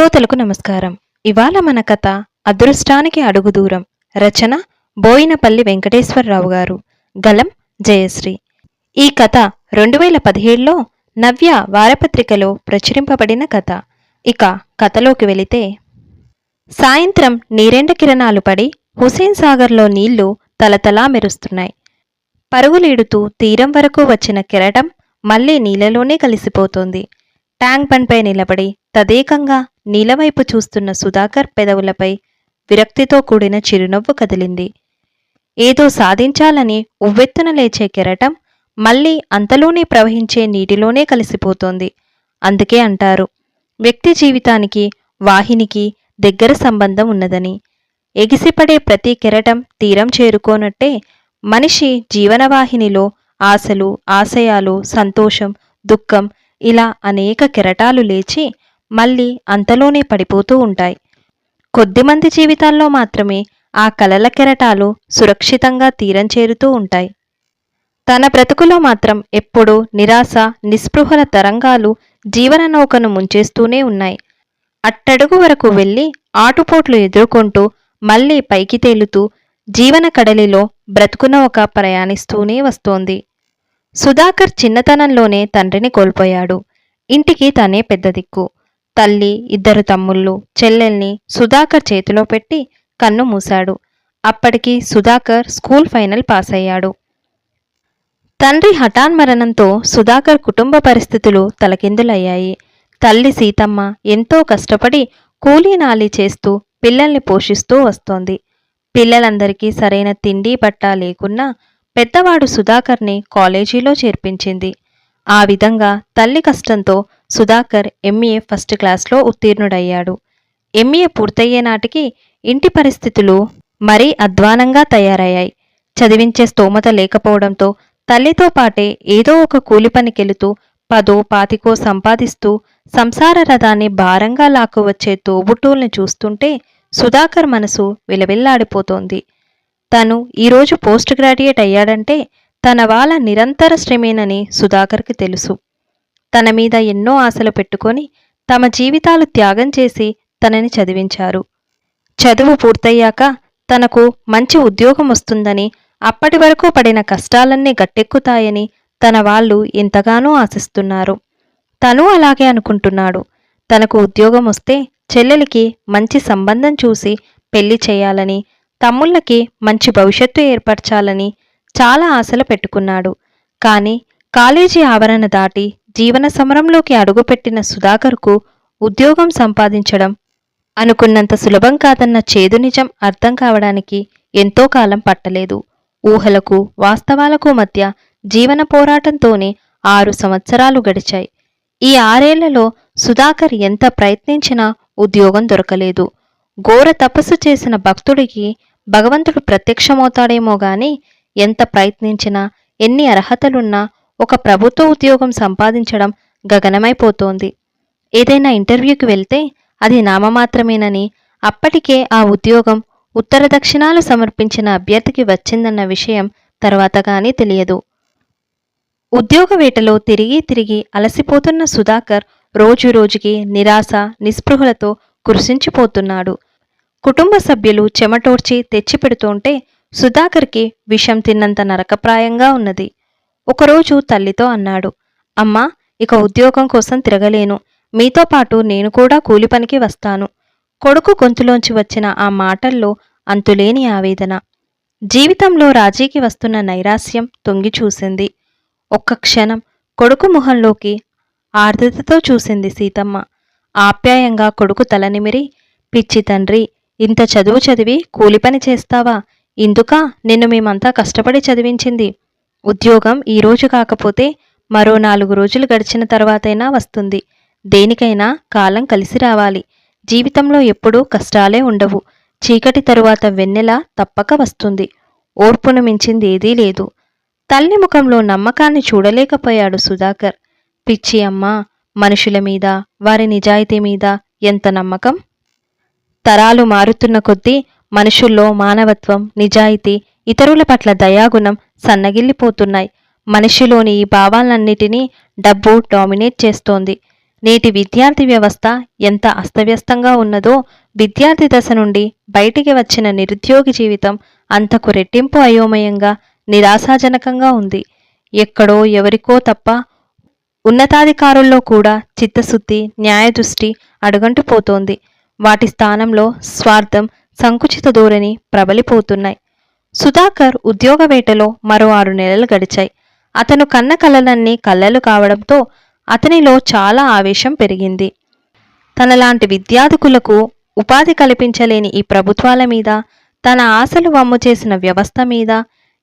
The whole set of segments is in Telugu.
శ్రోతలకు నమస్కారం. ఇవాళ మన కథ అదృష్టానికి అడుగు దూరం. రచన బోయినపల్లి వెంకటేశ్వరరావు గారు. గలం జయశ్రీ. ఈ కథ రెండు వేల పదిహేడులో నవ్య వారపత్రికలో ప్రచురింపబడిన కథ. ఇక కథలోకి వెళితే సాయంత్రం నీరెండ కిరణాలు పడి హుసేన్ సాగర్లో నీళ్ళు తలతలా మెరుస్తున్నాయి. పరుగులీడుతూ తీరం వరకు వచ్చిన కెరటం మళ్ళీ నీళ్ళలోనే కలిసిపోతోంది. ట్యాంక్ బండ్పై నిలబడి తదేకంగా నీలవైపు చూస్తున్న సుధాకర్ పెదవులపై విరక్తితో కూడిన చిరునవ్వు కదిలింది. ఏదో సాధించాలని ఉవ్వెత్తున లేచే కెరటం మళ్ళీ అంతలోనే ప్రవహించే నీటిలోనే కలిసిపోతోంది. అందుకే అంటారు వ్యక్తి జీవితానికి వాహినికి దగ్గర సంబంధం ఉన్నదని. ఎగిసిపడే ప్రతి కెరటం తీరం చేరుకోనట్టే మనిషి జీవనవాహినిలో ఆశలు ఆశయాలు సంతోషం దుఃఖం ఇలా అనేక కెరటాలు లేచి మళ్ళీ అంతలోనే పడిపోతూ ఉంటాయి. కొద్దిమంది జీవితాల్లో మాత్రమే ఆ కలల కెరటాలు సురక్షితంగా తీరం చేరుతూ ఉంటాయి. తన బ్రతుకులో మాత్రం ఎప్పుడూ నిరాశ నిస్పృహల తరంగాలు జీవన నౌకను ముంచేస్తూనే ఉన్నాయి. అట్టడుగు వరకు వెళ్ళి ఆటుపోట్లు ఎదుర్కొంటూ మళ్ళీ పైకి తేలుతూ జీవన కడలిలో బ్రతుకున ఒక ప్రయాణిస్తూనే వస్తోంది. సుధాకర్ చిన్నతనంలోనే తండ్రిని కోల్పోయాడు. ఇంటికి తనే పెద్ద దిక్కు తల్లి ఇద్దరు తమ్ముళ్ళు చెల్లెల్ని సుధాకర్ చేతిలో పెట్టి కన్ను మూశాడు. అప్పటికి సుధాకర్ స్కూల్ ఫైనల్ పాస్ అయ్యాడు తండ్రి హఠాన్మరణంతో సుధాకర్ కుటుంబ పరిస్థితులు తలకిందులయ్యాయి. తల్లి సీతమ్మ ఎంతో కష్టపడి కూలీనాలి చేస్తూ పిల్లల్ని పోషిస్తూ వస్తోంది. పిల్లలందరికీ సరైన తిండి బట్ట లేకున్నా పెద్దవాడు సుధాకర్ని కాలేజీలో చేర్పించింది. ఆ విధంగా తల్లి కష్టంతో సుధాకర్ ఎంఏ ఫస్ట్ క్లాస్లో ఉత్తీర్ణుడయ్యాడు. ఎంఏ పూర్తయ్యే నాటికి ఇంటి పరిస్థితులు మరీ అధ్వానంగా తయారయ్యాయి. చదివించే స్తోమత లేకపోవడంతో తల్లితో పాటే ఏదో ఒక కూలి పనికెళుతూ పదో పాతికో సంపాదిస్తూ సంసార రథాన్ని భారంగా లాక్కువచ్చే తోబుట్టుల్ని చూస్తుంటే సుధాకర్ మనసు విలవిల్లాడిపోతోంది. తను ఈరోజు పోస్ట్ గ్రాడ్యుయేట్ అయ్యాడంటే తన వాళ్ళ నిరంతర శ్రమేనని సుధాకర్కి తెలుసు. తన మీద ఎన్నో ఆశలు పెట్టుకొని తమ జీవితాలు త్యాగం చేసి తనని చదివించారు. చదువు పూర్తయ్యాక తనకు మంచి ఉద్యోగం వస్తుందని అప్పటి వరకు పడిన కష్టాలన్నీ గట్టెక్కుతాయని తన వాళ్ళు ఎంతగానో ఆశిస్తున్నారు. తను అలాగే అనుకుంటున్నాడు. తనకు ఉద్యోగం వస్తే చెల్లెలికి మంచి సంబంధం చూసి పెళ్ళి చేయాలని తమ్ముళ్ళకి మంచి భవిష్యత్తు ఏర్పరచాలని చాలా ఆశలు పెట్టుకున్నాడు. కానీ కాలేజీ ఆవరణ దాటి జీవన సమరంలోకి అడుగుపెట్టిన సుధాకర్కు ఉద్యోగం సంపాదించడం అనుకున్నంత సులభం కాదన్న చేదు నిజం అర్థం కావడానికి ఎంతో కాలం పట్టలేదు. ఊహలకు వాస్తవాలకు మధ్య జీవన పోరాటంతోనే ఆరు సంవత్సరాలు గడిచాయి. ఈ ఆరేళ్ళలో సుధాకర్ ఎంత ప్రయత్నించినా ఉద్యోగం దొరకలేదు. ఘోర తపస్సు చేసిన భక్తుడికి భగవంతుడు ప్రత్యక్షమవుతాడేమో గాని ఎంత ప్రయత్నించినా ఎన్ని అర్హతలున్నా ఒక ప్రభుత్వ ఉద్యోగం సంపాదించడం గగనమైపోతోంది. ఏదైనా ఇంటర్వ్యూకి వెళ్తే అది నామమాత్రమేనని అప్పటికే ఆ ఉద్యోగం ఉత్తర దక్షిణాలు సమర్పించిన అభ్యర్థికి వచ్చిందన్న విషయం తర్వాత కానీ తెలియదు. ఉద్యోగ వేటలో తిరిగి తిరిగి అలసిపోతున్న సుధాకర్ రోజు రోజుకి నిరాశ నిస్పృహలతో కురిసించిపోతున్నాడు. కుటుంబ సభ్యులు చెమటోర్చి తెచ్చిపెడుతుంటే సుధాకర్కి విషం తిన్నంత నరకప్రాయంగా ఉన్నది. ఒకరోజు తల్లితో అన్నాడు అమ్మా ఇక ఉద్యోగం కోసం తిరగలేను. మీతో పాటు నేను కూడా కూలి పనికి వస్తాను. కొడుకు గొంతులోంచి వచ్చిన ఆ మాటల్లో అంతులేని ఆవేదన. జీవితంలో రాజీకి వస్తున్న నైరాస్యం తొంగి చూసింది. ఒక్క క్షణం కొడుకు ముఖంలోకి ఆర్ద్రతతో చూసింది సీతమ్మ. ఆప్యాయంగా కొడుకు తలనిమిరి పిచ్చి తండ్రి ఇంత చదువు చదివి కూలి పని చేస్తావా? ఇందుక? నిన్ను మేమంతా కష్టపడి చదివించింది. ఉద్యోగం ఈ రోజు కాకపోతే మరో నాలుగు రోజులు గడిచిన తర్వాతైనా వస్తుంది. దేనికైనా కాలం కలిసి రావాలి. జీవితంలో ఎప్పుడూ కష్టాలే ఉండవు. చీకటి తరువాత వెన్నెల తప్పక వస్తుంది. ఓర్పును మించింది ఏదీ లేదు. తల్లి ముఖంలో నమ్మకాన్ని చూడలేకపోయాడు సుధాకర్. పిచ్చి అమ్మ మనుషుల మీద వారి నిజాయితీ మీద ఎంత నమ్మకం? తరాలు మారుతున్న కొద్దీ మనుషుల్లో మానవత్వం నిజాయితీ ఇతరుల పట్ల దయాగుణం సన్నగిల్లిపోతున్నాయి. మనిషిలోని ఈ భావాలన్నిటినీ డబ్బు డామినేట్ చేస్తోంది. నేటి విద్యార్థి వ్యవస్థ ఎంత అస్తవ్యస్తంగా ఉన్నదో విద్యార్థి దశ నుండి బయటికి వచ్చిన నిరుద్యోగి జీవితం అంతకు రెట్టింపు అయోమయంగా నిరాశాజనకంగా ఉంది. ఎక్కడో ఎవరికో తప్ప ఉన్నతాధికారుల్లో కూడా చిత్తశుద్ధి న్యాయదృష్టి అడుగంటుపోతోంది. వాటి స్థానంలో స్వార్థం సంకుచిత ధోరణి ప్రబలిపోతున్నాయి. సుధాకర్ ఉద్యోగ వేటలో మరో ఆరు నెలలు గడిచాయి. అతను కన్న కలలన్నీ కళ్ళలు కావడంతో అతనిలో చాలా ఆవేశం పెరిగింది. తనలాంటి విద్యార్థికులకు ఉపాధి కల్పించలేని ఈ ప్రభుత్వాల మీద తన ఆశలు వమ్ము చేసిన వ్యవస్థ మీద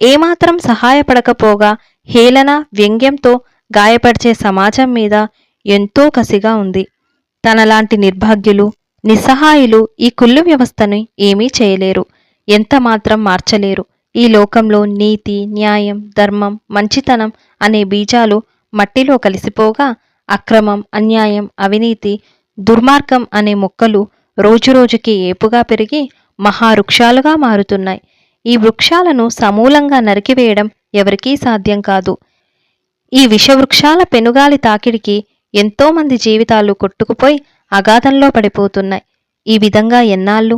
ఏమాత్రం సహాయపడకపోగా హేళన వ్యంగ్యంతో గాయపరిచే సమాజం మీద ఎంతో కసిగా ఉంది. తనలాంటి నిర్భాగ్యులు నిస్సహాయులు ఈ కుళ్ళు వ్యవస్థను ఏమీ చేయలేరు. ఎంత మాత్రం మార్చలేరు. ఈ లోకంలో నీతి న్యాయం ధర్మం మంచితనం అనే బీజాలు మట్టిలో కలిసిపోగా అక్రమం అన్యాయం అవినీతి దుర్మార్గం అనే మొక్కలు రోజురోజుకి ఏపుగా పెరిగి మహావృక్షాలుగా మారుతున్నాయి. ఈ వృక్షాలను సమూలంగా నరికివేయడం ఎవరికీ సాధ్యం కాదు. ఈ విషవృక్షాల పెనుగాలి తాకిడికి ఎంతోమంది జీవితాలు కొట్టుకుపోయి అగాధంలో పడిపోతున్నాయి. ఈ విధంగా ఎన్నాళ్ళు?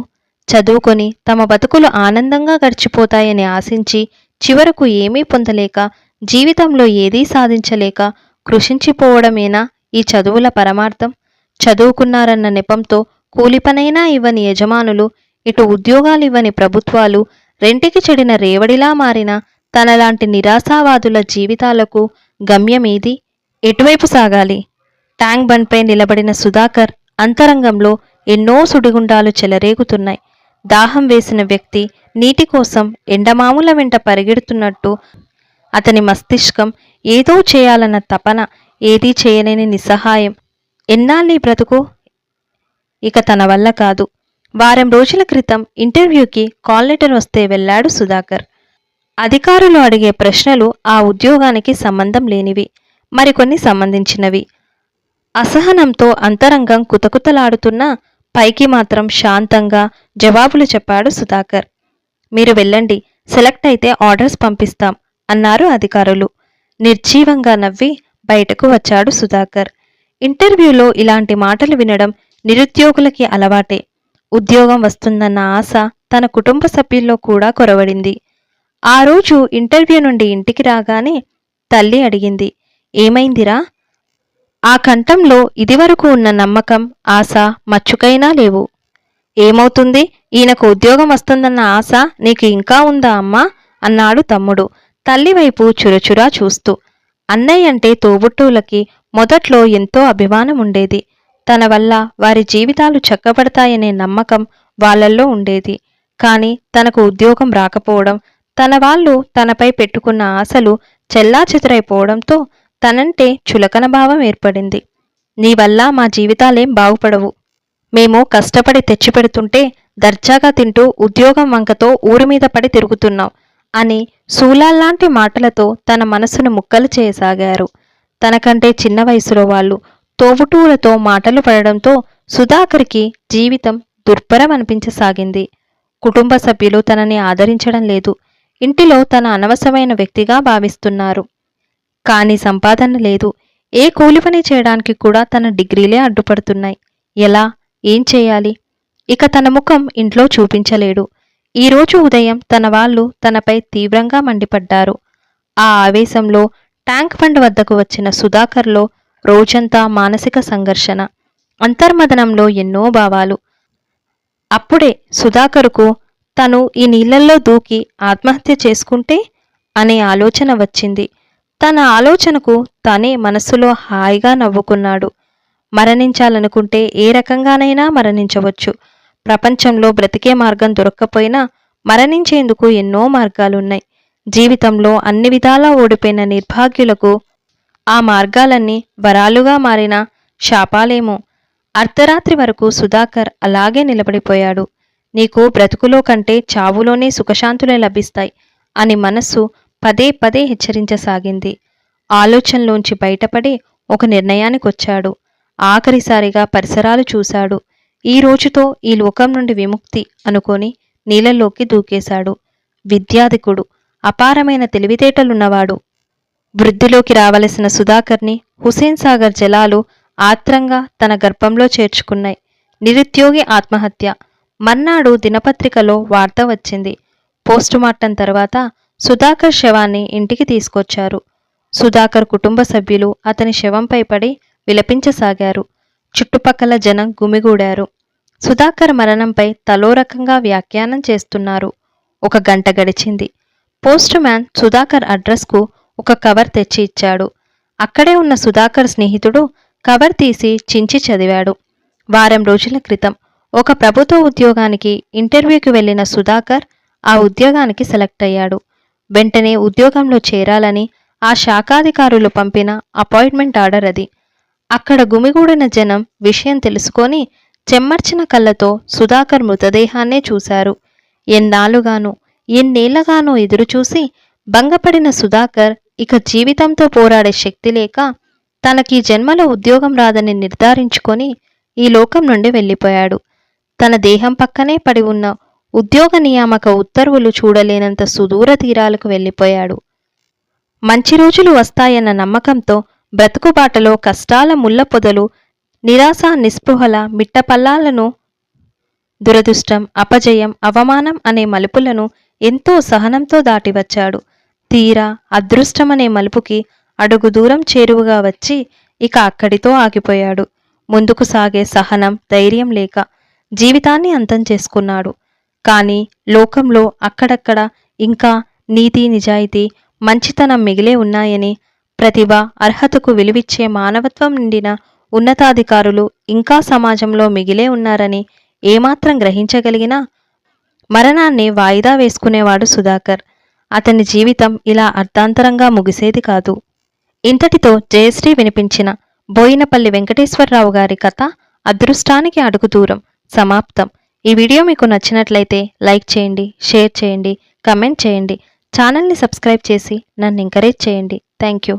చదువుకొని తమ బతుకులు ఆనందంగా గడిచిపోతాయని ఆశించి చివరకు ఏమీ పొందలేక జీవితంలో ఏదీ సాధించలేక కృషించిపోవడమేనా ఈ చదువుల పరమార్థం? చదువుకున్నారన్న నెపంతో కూలిపనైనా ఇవ్వని యజమానులు ఇటు ఉద్యోగాలు ఇవ్వని ప్రభుత్వాలు రెంటికి చెడిన రేవడిలా మారిన తనలాంటి నిరాశావాదుల జీవితాలకు గమ్యమేది? ఎటువైపు సాగాలి? ట్యాంక్ బండ్పై నిలబడిన సుధాకర్ అంతరంగంలో ఎన్నో సుడిగుండాలు చెలరేగుతున్నాయి. దాహం వేసిన వ్యక్తి నీటి కోసం ఎండమాముల వెంట పరిగెడుతున్నట్టు అతని మస్తిష్కం ఏదో చేయాలన్న తపన ఏదీ చేయలేని నిస్సహాయం. ఎన్నాళ్ళీ బ్రతుకు? ఇక తన వల్ల కాదు. వారం రోజుల క్రితం ఇంటర్వ్యూకి కాల్ లెటర్ వస్తే వెళ్ళాడు సుధాకర్. అధికారులు అడిగే ప్రశ్నలు ఆ ఉద్యోగానికి సంబంధం లేనివి మరికొన్ని సంబంధించినవి. అసహనంతో అంతరంగం కుతకుతలాడుతున్నా పైకి మాత్రం శాంతంగా జవాబులు చెప్పాడు సుధాకర్. మీరు వెళ్ళండి సెలెక్ట్ అయితే ఆర్డర్స్ పంపిస్తాం అన్నారు అధికారులు. నిర్జీవంగా నవ్వి బయటకు వచ్చాడు సుధాకర్. ఇంటర్వ్యూలో ఇలాంటి మాటలు వినడం నిరుద్యోగులకి అలవాటే. ఉద్యోగం వస్తుందన్న ఆశ తన కుటుంబ సభ్యుల్లో కూడా కొరవడింది. ఆ రోజు ఇంటర్వ్యూ నుండి ఇంటికి రాగానే తల్లి అడిగింది ఏమైందిరా? ఆ కంఠంలో ఇదివరకు ఉన్న నమ్మకం ఆశ మచ్చుకైనా లేవు. ఏమవుతుంది? ఈయనకు ఉద్యోగం వస్తుందన్న ఆశ నీకు ఇంకా ఉందా అమ్మా? అన్నాడు తమ్ముడు తల్లివైపు చురచురా చూస్తూ. అన్నయ్య అంటే తోబుట్టువులకి మొదట్లో ఎంతో అభిమానం ఉండేది తన వల్ల వారి జీవితాలు చక్కబడతాయనే నమ్మకం వాళ్ళల్లో ఉండేది. కానీ తనకు ఉద్యోగం రాకపోవడం తన వాళ్ళు తనపై పెట్టుకున్న ఆశలు చెల్లాచెదురైపోవడంతో తనంటే చులకన భావం ఏర్పడింది. నీ వల్ల మా జీవితాలేం బాగుపడవు. మేము కష్టపడి తెచ్చిపెడుతుంటే దర్జాగా తింటూ ఉద్యోగం వంకతో ఊరి మీద పడి తిరుగుతున్నాం అని శూలాల్లాంటి మాటలతో తన మనసును ముక్కలు చేయసాగారు. తనకంటే చిన్న వయసులో వాళ్ళు తోబుటూలతో మాటలు పడడంతో సుధాకర్కి జీవితం దుర్భరం అనిపించసాగింది. కుటుంబ సభ్యులు తనని ఆదరించడం లేదు. ఇంటిలో తన అనవసరమైన వ్యక్తిగా భావిస్తున్నారు. కానీ సంపాదన లేదు. ఏ కూలి పని చేయడానికి కూడా తన డిగ్రీలే అడ్డుపడుతున్నాయి. ఎలా? ఏం చేయాలి? ఇక తన ముఖం ఇంట్లో చూపించలేడు. ఈరోజు ఉదయం తన వాళ్ళు తనపై తీవ్రంగా మండిపడ్డారు. ఆ ఆవేశంలో ట్యాంక్ బండ్ వద్దకు వచ్చిన సుధాకర్లో రోజంతా మానసిక సంఘర్షణ అంతర్మదనంలో ఎన్నో భావాలు. అప్పుడే సుధాకర్కు తను ఈ నీళ్ళల్లో దూకి ఆత్మహత్య చేసుకుంటే? అనే ఆలోచన వచ్చింది. తన ఆలోచనకు తనే మనస్సులో హాయిగా నవ్వుకున్నాడు. మరణించాలనుకుంటే ఏ రకంగానైనా మరణించవచ్చు. ప్రపంచంలో బ్రతికే మార్గం దొరక్కపోయినా మరణించేందుకు ఎన్నో మార్గాలున్నాయి. జీవితంలో అన్ని విధాలా ఓడిపోయిన నిర్భాగ్యులకు ఆ మార్గాలన్నీ వరాలుగా మారిన శాపాలేమో. అర్ధరాత్రి వరకు సుధాకర్ అలాగే నిలబడిపోయాడు. నీకు బ్రతుకులో కంటే చావులోనే సుఖశాంతులే లభిస్తాయి అని మనస్సు పదే పదే హెచ్చరించసాగింది. ఆలోచనలోంచి బయటపడి ఒక నిర్ణయానికొచ్చాడు. ఆఖరిసారిగా పరిసరాలు చూశాడు. ఈ రోజుతో ఈ లోకం నుండి విముక్తి అనుకొని నీళ్ళలోకి దూకేశాడు. విద్యాధికుడు అపారమైన తెలివితేటలున్నవాడు. వృద్ధిలోకి రావలసిన సుధాకర్ని హుసేన్ సాగర్ జలాలు ఆత్రంగా తన గర్భంలో చేర్చుకున్నాయి. నిరుద్యోగి ఆత్మహత్య. మన్నాడు దినపత్రికలో వార్త వచ్చింది. పోస్టుమార్టం తర్వాత సుధాకర్ శవాన్ని ఇంటికి తీసుకొచ్చారు. సుధాకర్ కుటుంబ సభ్యులు అతని శవంపై పడి విలపించసాగారు. చుట్టుపక్కల జనం గుమిగూడారు. సుధాకర్ మరణంపై తలో రకంగా వ్యాఖ్యానం చేస్తున్నారు. ఒక గంట గడిచింది. పోస్ట్ మ్యాన్ సుధాకర్ అడ్రస్కు ఒక కవర్ తెచ్చి ఇచ్చాడు. అక్కడే ఉన్న సుధాకర్ స్నేహితుడు కవర్ తీసి చించి చదివాడు. వారం రోజుల క్రితం ఒక ప్రభుత్వ ఉద్యోగానికి ఇంటర్వ్యూకి వెళ్ళిన సుధాకర్ ఆ ఉద్యోగానికి సెలెక్ట్ అయ్యాడు. వెంటనే ఉద్యోగంలో చేరాలని ఆ శాఖాధికారులు పంపిన అపాయింట్మెంట్ ఆర్డర్ అది. అక్కడ గుమిగూడిన జనం విషయం తెలుసుకొని చెమ్మర్చిన కళ్ళతో సుధాకర్ మృతదేహాన్నే చూశారు. ఎన్నాళ్ళుగానో ఎన్నేళ్ళగానో ఎదురుచూసి భంగపడిన సుధాకర్ ఇక జీవితంతో పోరాడే శక్తి లేక తనకి జన్మలో ఉద్యోగం రాదని నిర్ధారించుకొని ఈ లోకం నుండి వెళ్ళిపోయాడు. తన దేహం పక్కనే పడి ఉన్న ఉద్యోగ నియామక ఉత్తర్వులు చూడలేనంత సుదూర తీరాలకు వెళ్ళిపోయాడు. మంచి రోజులు వస్తాయన్న నమ్మకంతో బ్రతుకుబాటలో కష్టాల ముళ్ళ పొదలు నిరాశ నిస్పృహల మిట్టపల్లాలను దురదృష్టం అపజయం అవమానం అనే మలుపులను ఎంతో సహనంతో దాటివచ్చాడు తీరా అదృష్టమనే మలుపుకి అడుగు దూరం చేరువుగా వచ్చి ఇక అక్కడితో ఆగిపోయాడు. ముందుకు సాగే సహనం ధైర్యం లేక జీవితాన్ని అంతం చేసుకున్నాడు. కానీ లోకంలో అక్కడక్కడ ఇంకా నీతి నిజాయితీ మంచితనం మిగిలే ఉన్నాయని ప్రతిభ అర్హతకు విలువిచ్చే మానవత్వం నిండిన ఉన్నతాధికారులు ఇంకా సమాజంలో మిగిలే ఉన్నారని ఏమాత్రం గ్రహించగలిగినా మరణాన్ని వాయిదా వేసుకునేవాడు సుధాకర్. అతని జీవితం ఇలా అర్ధాంతరంగా ముగిసేది కాదు. ఇంతటితో జయశ్రీ వినిపించిన బోయినపల్లి వెంకటేశ్వరరావు గారి కథ అదృష్టానికి అడుగు దూరం సమాప్తం. ఈ వీడియో మీకు నచ్చినట్లయితే లైక్ చేయండి షేర్ చేయండి కమెంట్ చేయండి. ఛానల్ని సబ్స్క్రైబ్ చేసి నన్ను ఎంకరేజ్ చేయండి. Thank you